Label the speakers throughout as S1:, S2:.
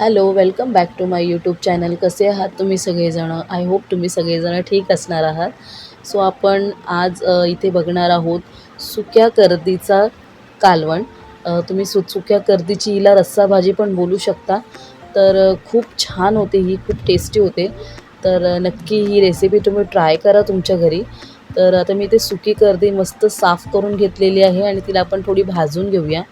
S1: Hello welcome back to my YouTube channel. कसे आहात तुम्ही सगळेजणं? आय होप तुम्ही सगळेजणं ठीक असणार आहात. सो आपण आज इथे बघणार आहोत सुक्या कर्दीचा कालवण. तुम्ही सु सुक्या कर्दीची हिला रस्सा भाजी पण बोलू शकता. तर खूप छान होते ही खूप टेस्टी होते. तर नक्की ही रेसिपी तुम्ही ट्राय करा तुमच्या घरी. तर आता मी ते सुकी कर्दी मस्त साफ करून घेतलेली आहे आणि तिला आपण थोडी भाजून घेऊया.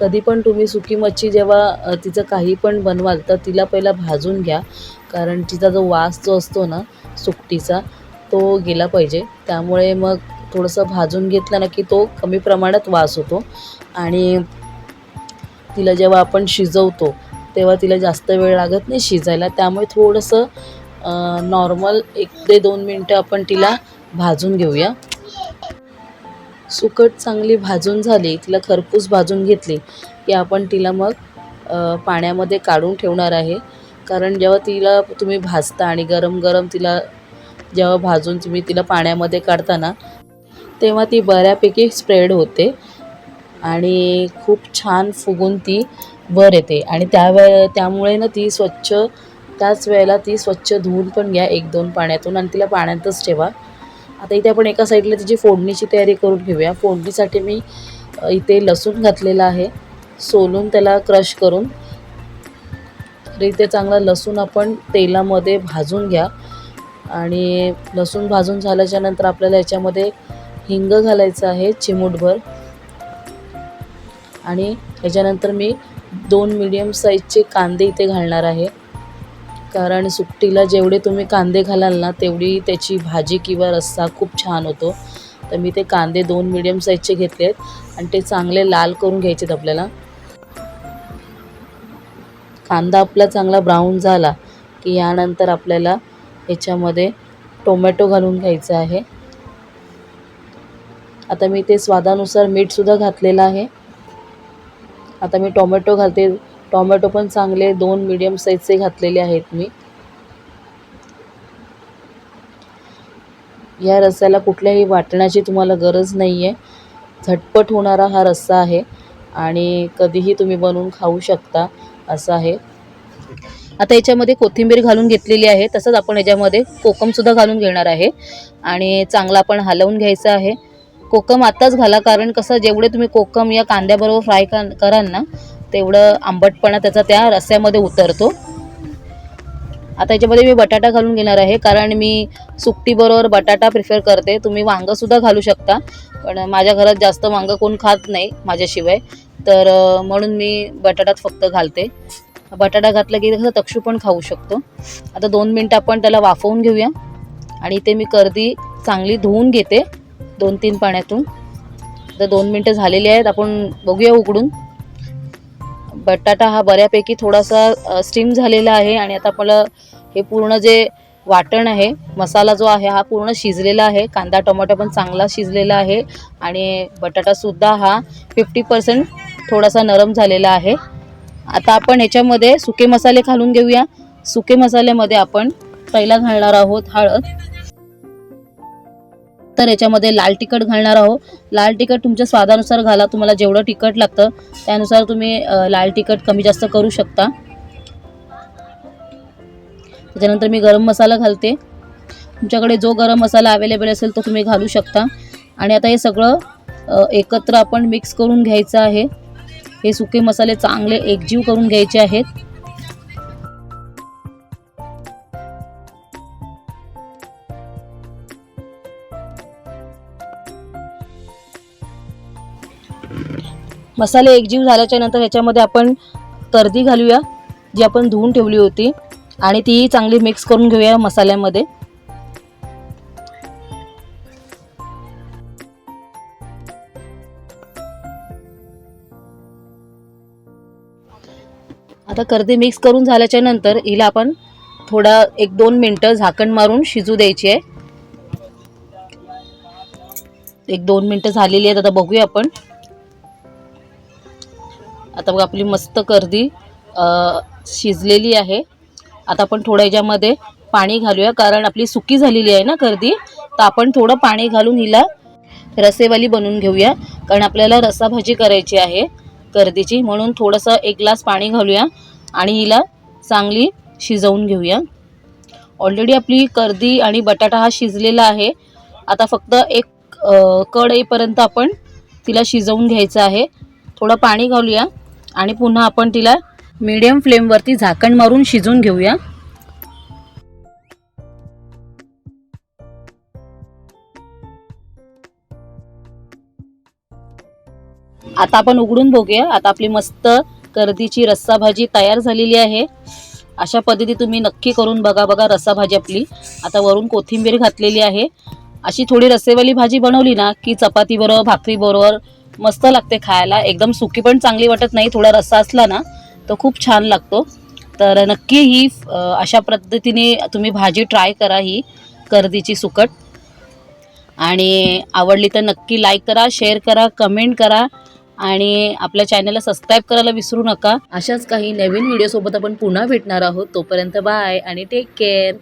S1: कधी पण तुम्ही सुकी मच्छी जेव्हा तिचं काही पण बनवाल तर तिला पहिला भाजून घ्या. कारण तिचा जो वास जो असतो ना सुकटीचा तो गेला पाहिजे. त्यामुळे मग थोडंसं भाजून घेतलं ना की तो कमी प्रमाणात वास होतो. आणि तिला जेव्हा आपण शिजवतो तेव्हा तिला जास्त वेळ लागत नाही शिजायला. त्यामुळे थोडंसं नॉर्मल एक ते दोन मिनटं आपण तिला भाजून घेऊया. सुकट चांगली भाजून झाली तिला खरपूस भाजून घेतली की आपण तिला मग पाण्यामध्ये काढून ठेवणार आहे. कारण जेव्हा तिला तुम्ही भाजता आणि गरम गरम तिला जेव्हा भाजून तुम्ही तिला पाण्यामध्ये काढताना तेव्हा ती बऱ्यापैकी स्प्रेड होते आणि खूप छान फुगून ती वर येते. आणि त्यावे त्यामुळे ना ती स्वच्छ त्याच वेळेला ती स्वच्छ धुवून पण घ्या एक दोन पाण्यातून आणि तिला पाण्यातच ठेवा. आता इथे आपण एका साईडला तिची फोडणीची तयारी करून घेऊया. फोडणीसाठी मी इथे लसूण घातलेला आहे. सोलून त्याला क्रश करून. तर इथे चांगला लसूण आपण तेलामध्ये भाजून घ्या. आणि लसूण भाजून झाल्याच्यानंतर आपल्याला याच्यामध्ये हिंग घालायचं आहे चिमूटभर. आणि ह्याच्यानंतर मी दोन मीडियम साईजचे कांदे इथे घालणार आहे. कारण सुकटीला जेवढे तुम्ही कांदे घालाल ना तेवढी त्याची भाजी किंवा रस्सा खूप छान होतो. तर मी ते कांदे दोन मिडियम साईजचे घेतले आहेत आणि ते चांगले लाल करून घ्यायचे आहेत आपल्याला. कांदा आपला चांगला ब्राऊन झाला की यानंतर आपल्याला ह्याच्यामध्ये टोमॅटो घालून घ्यायचा आहे. आता मी ते स्वादानुसार मीठसुद्धा घातलेलं आहे. आता मी टोमॅटो घालते. टोमॅटो पण चांगले दोन मिडियम साईजचे घातलेले आहेत मी. या रस्स्याला कुठल्याही वाटण्याची तुम्हाला गरज नाही आहे झटपट होणारा हा रस्सा आहे आणि कधीही तुम्ही बनवून खाऊ शकता असं आहे. आता याच्यामध्ये कोथिंबीर घालून घेतलेली आहे. तसंच आपण याच्यामध्ये कोकमसुद्धा घालून घेणार आहे. आणि चांगला आपण हलवून घ्यायचं आहे. कोकम आत्ताच घाला कारण कसं जेवढे तुम्ही कोकम या कांद्याबरोबर फ्राय कर कराल ना तेवढं आंबटपणा त्याचा त्या रस्स्यामध्ये उतरतो. आता याच्यामध्ये मी बटाटा घालून घेणार आहे कारण मी सुकटीबरोबर बटाटा प्रिफर करते. तुम्ही वांगंसुद्धा घालू शकता पण माझ्या घरात जास्त वांगं कोण खात नाही माझ्याशिवाय. तर म्हणून मी बटाटाच फक्त घालते. बटाटा घातला की कसं तक्षू पण खाऊ शकतो. आता दोन मिनटं आपण त्याला वाफवून घेऊया. आणि ते मी कर्दी चांगली धुवून घेते दोन तीन पाण्यातून. आता दोन मिनटं झालेली आहेत आपण बघूया उघडून बटाटा हा बऱ्यापैकी थोडासा स्टीम झालेला आहे आणि आता आपल्याला हे पूर्ण जे वाटण आहे मसाला जो आहे हा पूर्ण शिजलेला आहे. कांदा टोमॅटो पण चांगला शिजलेला आहे आणि बटाटासुद्धा हा फिफ्टी पर्सेंट थोडासा नरम झालेला आहे. आता आपण ह्याच्यामध्ये सुके मसाले घालून घेऊया. सुके मसाल्यामध्ये आपण पहिला घालणार आहोत हळद. तर याच्यामध्ये लाल तिखट घालणार आहोत. लाल तिखट तुमच्या स्वादानुसार घाला. तुम्हाला जेवढं तिखट लागतं त्यानुसार तुम्ही लाल तिखट कमी जास्त करू शकता. त्याच्यानंतर मी गरम मसाला घालते. तुमच्याकडे जो गरम मसाला अवेलेबल असेल तो तुम्ही घालू शकता. आणि आता हे सगळं एकत्र आपण मिक्स करून घ्यायचं आहे. हे सुके मसाले चांगले एकजीव करून घ्यायचे आहेत. मसाले एकजीव झाल्याच्यानंतर ह्याच्यामध्ये आपण कर्दी घालूया जी आपण धुवून ठेवली होती. आणि ती चांगली मिक्स करून घेऊया मसाल्यामध्ये. आता कर्दी मिक्स करून झाल्याच्यानंतर हिला आपण थोडा एक दोन मिनटं झाकण मारून शिजू द्यायची आहे. एक दोन मिनटं झालेली आहेत आता बघूया आपण. आता बघा आपली मस्त कर्दी शिजलेली आहे. आता आपण थोडं याच्यामध्ये पाणी घालूया कारण आपली सुकी झालेली आहे ना कर्दी तर आपण थोडं पाणी घालून हिला रसेवाली बनवून घेऊया कारण आपल्याला रसाभाजी करायची आहे कर्दीची म्हणून थोडंसं एक ग्लास पाणी घालूया आणि हिला चांगली शिजवून घेऊया. ऑलरेडी आपली कर्दी आणि बटाटा हा शिजलेला आहे. आता फक्त एक कड येईपर्यंत आपण तिला शिजवून घ्यायचं आहे. थोडं पाणी घालूया. आणि पुन्हा आपण तिला मीडियम फ्लेमवरती झाकण मारून शिजवून घेऊया. आता आपण उघडून बघूया. आता आपली मस्त कर्दीची रस्सा भाजी तयार झालेली आहे. अशा पद्धती तुम्ही नक्की करून बघा बघा रस्सा भाजी आपली. आता वरून कोथिंबीर घातलेली आहे. अशी थोडी रस्सेवाली भाजी बनवली ना की चपाती बरोबर भाकरी बरोबर मस्त लागते खायला. एकदम सुकी पण चांगली वाटत नाही थोडा रस्सा असला ना तर खूप छान लागतो. तर नक्की ही अशा पद्धतीने तुम्ही भाजी ट्राय करा ही करदीची सुकट. आणि आवडली तर नक्की लाईक करा शेअर करा कमेंट करा आणि आपल्या चॅनलला सबस्क्राईब करायला विसरू नका. अशाच काही नवीन व्हिडिओसोबत आपण पुन्हा भेटणार आहोत. तोपर्यंत बाय आणि टेक केअर